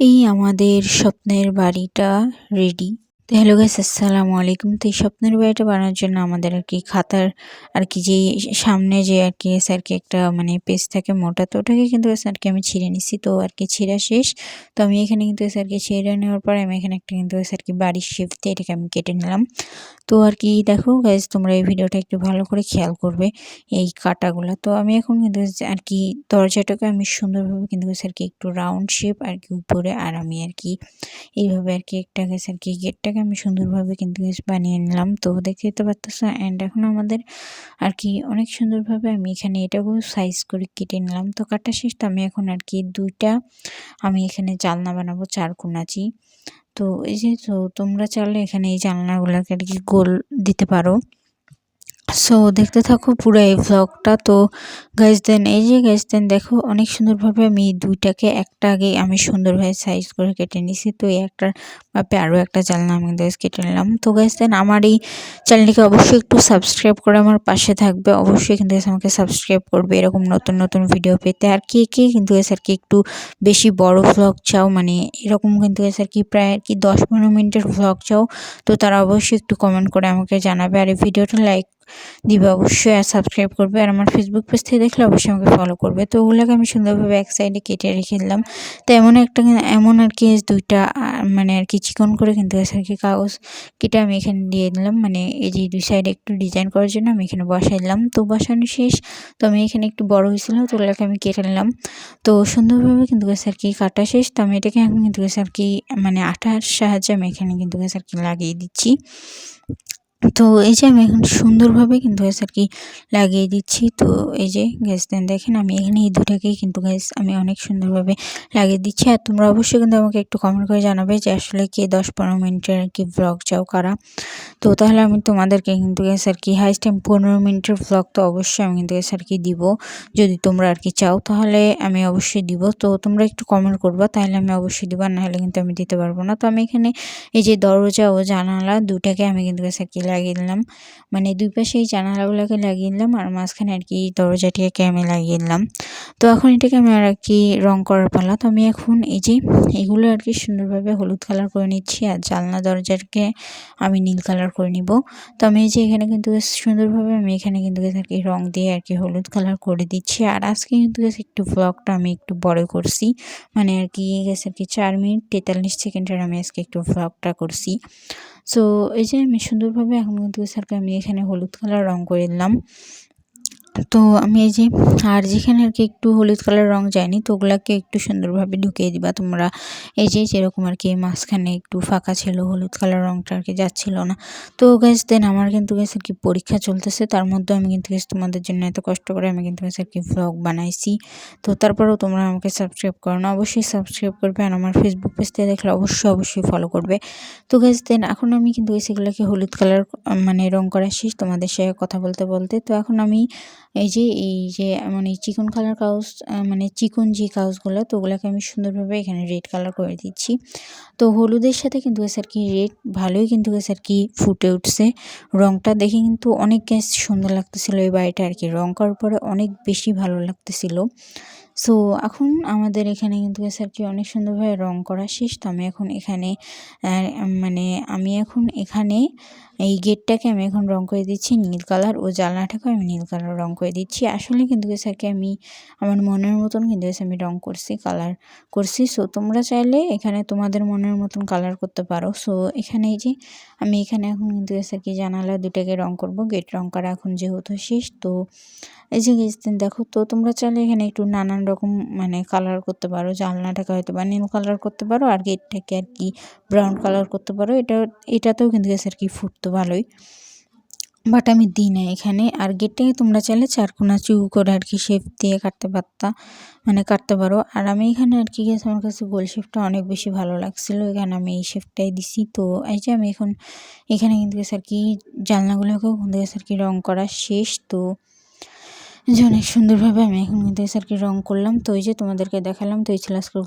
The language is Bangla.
এই আমাদের স্বপ্নের বাড়িটা রেডি তো হ্যালো গাইস, আসসালামু আলাইকুম। তো এই স্বপ্নের বাড়িটা বানানোর জন্য আমাদের আর কি খাতার আর কি যে সামনে যে আর কি আর কি একটা মানে পেজ থাকে মোটা, তো ওটাকে কিন্তু আর কি আমি ছিঁড়ে নিছি। তো আর কি ছিঁড়া শেষ। তো আমি এখানে কিন্তু আর কি ছিঁড়ে নেওয়ার পর আমি এখানে একটা কিন্তু আর কি বাড়ির শেপতে এটাকে আমি কেটে নিলাম। তো আর কি দেখো গাইজ তোমরা এই ভিডিওটা একটু ভালো করে খেয়াল করবে এই কাটাগুলো। তো আমি এখন কিন্তু আর কি দরজাটাকে আমি সুন্দরভাবে কিন্তু আর কি একটু রাউন্ড শেপ আর কি উপরে, আর আমি আর কি এইভাবে আর কি একটা আর কি গেটটাকে আমি সুন্দরভাবে কিন্তু বানিয়ে নিলাম। তো দেখতে তো পারতেছো অ্যান্ড এখন আমাদের আর কি অনেক সুন্দরভাবে আমি এখানে এটাকেও সাইজ করে কেটে নিলাম। তো কাটা শেষ তো আমি এখন আর কি দুইটা আমি এখানে জালনা বানাবো, চার কোনাচি। তো এই যে, তো তোমরা চাইলে এখানে এই জানলাগুলোকে আর কি গোল দিতে পারো। সো দেখতে থাকো পুরো এই ভ্লগটা তো গাইজ দেন এই যে গাইজ দেন দেখো অনেক সুন্দরভাবে আমি দুইটাকে একটা আগে আমি সুন্দরভাবে সাইজ করে কেটে নিছি। তো এই একটা মাপে আরও একটা জানলা আমি গাইজ কেটে নিলাম। তো গাইজ দেন আমার এই চ্যানেলটিকে অবশ্যই একটু সাবস্ক্রাইব করে আমার পাশে থাকবে। অবশ্যই কিন্তু আমাকে সাবস্ক্রাইব করবে এরকম নতুন নতুন ভিডিও পেতে। আর কে কে কিন্তু আর কি একটু বেশি বড় ভ্লগ চাও মানে এরকম কিন্তু আর কি প্রায় আর কি দশ পনেরো মিনিটের ভ্লগ চাও, তো তারা অবশ্যই একটু কমেন্ট করে আমাকে জানাবে। আর এই ভিডিওটা লাইক দিবে অবশ্যই আর সাবস্ক্রাইব করবে। আর আমার ফেসবুক পেজ থেকে দেখলে অবশ্যই আমাকে ফলো করবে। তো ওগুলোকে আমি সুন্দরভাবে এক সাইডে কেটে রেখে দিলাম। তো এমন একটা, এমন আর কি দুইটা মানে আর কি চিকন করে কিন্তু আর কি কাগজ কেটে আমি এখানে দিয়ে দিলাম। মানে এই যে দুই সাইডে একটু ডিজাইন করার জন্য আমি এখানে বসাই দিলাম। তো বসানো শেষ। তো আমি এখানে একটু বড় হয়েছিল, তো ওগুলোকে আমি কেটে নিলাম। তো সুন্দরভাবে কিন্তু আর কি কাটা শেষ। তো আমি এটাকে এখন কিন্তু আর কি মানে আঠার সাহায্যে আমি এখানে কিন্তু আর কি লাগিয়ে দিচ্ছি। তো এই যে আমি এখন সুন্দরভাবে কিন্তু গ্যাস আর কি লাগিয়ে দিচ্ছি। তো এই যে গ্যাস দেন দেখেন আমি এখানে এই দুটাকেই কিন্তু গ্যাস আমি অনেক সুন্দরভাবে লাগিয়ে দিচ্ছি। আর তোমরা অবশ্যই কিন্তু আমাকে একটু কমেন্ট করে জানাবে যে আসলে কে দশ পনেরো মিনিটের আর কি ব্লগ চাও কারা। তো তাহলে আমি তোমাদেরকে কিন্তু গ্যাস আর কি হাইস্ট টাইম পনেরো মিনিটের ব্লগ তো অবশ্যই আমি কিন্তু গ্যাস আর কি দিব। যদি তোমরা আর কি চাও, তাহলে আমি অবশ্যই দিব। তো তোমরা একটু কমেন্ট করবা, তাহলে আমি অবশ্যই দিব, আর নাহলে কিন্তু আমি দিতে পারব না। তো আমি এখানে এই যে দরজা ও জানালা দুটাকে আমি কিন্তু গ্যাস আর কি লাগিয়ে দিলাম। মানে দুই পাশে এই জানালাগুলোকে লাগিয়ে দিলাম, আর মাঝখানে আর কি দরজাটিকে আমি লাগিয়ে দিলাম। তো এখন এটাকে আমি আর কি রং করার পালা। তো আমি এখন এই যে এগুলো আর কি সুন্দরভাবে হলুদ কালার করে নিচ্ছি আর জানলা দরজাকে আমি নীল কালার করে নিব। তো আমি এই যে এখানে কিন্তু সুন্দরভাবে আমি এখানে কিন্তু আর কি রং দিয়ে আর কি হলুদ কালার করে দিচ্ছি। আর আজকে কিন্তু একটু ব্লগটা আমি একটু বড় করছি। মানে আর কি গেছে আর কি চার মিনিট তেতাল্লিশ সেকেন্ডের আমি আজকে একটু ব্লগটা করছি। সো এই যে আমি সুন্দরভাবে এখন কিন্তু স্যারকে আমি এখানে হলুদ কালার রং করে দিলাম তো আমি এই যে, আর যেখানে আর কি একটু হলুদ কালার রং যায়নি, তো ওগুলাকে একটু সুন্দরভাবে ঢুকিয়ে দিবা। তোমরা এই যে, যেরকম আর কি মাঝখানে একটু ফাঁকা ছিল, হলুদ কালার রংটা আর কি যাচ্ছিল না। তো গ্যাস দেন আমার কিন্তু গ্যাস আর কি পরীক্ষা চলতেছে। তার মধ্যে আমি কিন্তু গ্যাস তোমাদের জন্য এত কষ্ট করে আমি কিন্তু গ্যাস আর কি ভ্লগ বানাইছি। তো তারপরেও তোমরা আমাকে সাবস্ক্রাইব করো না, অবশ্যই সাবস্ক্রাইব করবে। আর আমার ফেসবুক পেজ থেকে দেখলে অবশ্যই অবশ্যই ফলো করবে। তো গ্যাস দেন এখন আমি কিন্তু সেগুলোকে হলুদ কালার মানে রং করা শেষ। তোমাদের সাথে কথা বলতে বলতে তো এখন আমি এই যে এই যে মানে চিকন কালার কাউস মানে চিকন যে কাউসগুলো, তো ওগুলোকে আমি সুন্দরভাবে এখানে রেড কালার করে দিচ্ছি। তো হলুদের সাথে কিন্তু আর কি রেড ভালোই কিন্তু আর কি ফুটে উঠছে। রঙটা দেখে কিন্তু অনেক গ্যাস সুন্দর লাগতেছিলো এই বাড়িটা আর কি। রং করার পরে অনেক বেশি ভালো লাগতেছিল। সো এখন আমাদের এখানে কিন্তু আর কি অনেক সুন্দরভাবে রং করা শেষ। তো আমি এখন এখানে মানে আমি এখন এখানে এই গেটটাকে আমি এখন রং করে দিচ্ছি নীল কালার ও জানলাটাকেও আমি নীল কালার রং করে দিচ্ছি। আসলে কিন্তু স্যারকে আমি, আমার মনের মতন কিন্তু আমি রং করছি কালার করছি। সো তোমরা চাইলে এখানে তোমাদের মনের মতন কালার করতে পারো। সো এখানে এই যে আমি এখানে এখন কিন্তু স্যারকে জানালা দুটাকে রং করব গেট রং করা এখন যেহেতু শেষ। তো এই যে দেখো, তো তোমরা চাইলে এখানে একটু নানান রকম মানে কালার করতে পারো। জানলাটাকে হয়তো বা নীল কালার করতে পারো আর গেটটাকে আর কি ব্রাউন কালার করতে পারো। এটা, এটাতেও কিন্তু গেছে আর কি ফুটতো ভালোই। বাট আমি দিই না এখানে। আর গেটটাকে তোমরা চাইলে চারকোনা চু করে আর কি শেপ দিয়ে কাটতে পারতা মানে কাটতে পারো। আর আমি এখানে আর কি গেছে আমার কাছে গোল শেপটা অনেক বেশি ভালো লাগছিল। এখানে আমি এই শেপটাই দিছি। তো এই যে আমি এখন, এখানে কিন্তু গেছে আর কি জানলাগুলোকেও কিন্তু গেছে আর কি রঙ করা শেষ। তো যে অনেক সুন্দরভাবে আমি এখন কিন্তু এই কি রং করলাম। তো এই যে তোমাদেরকে দেখালাম, তো এই ছিল আজকে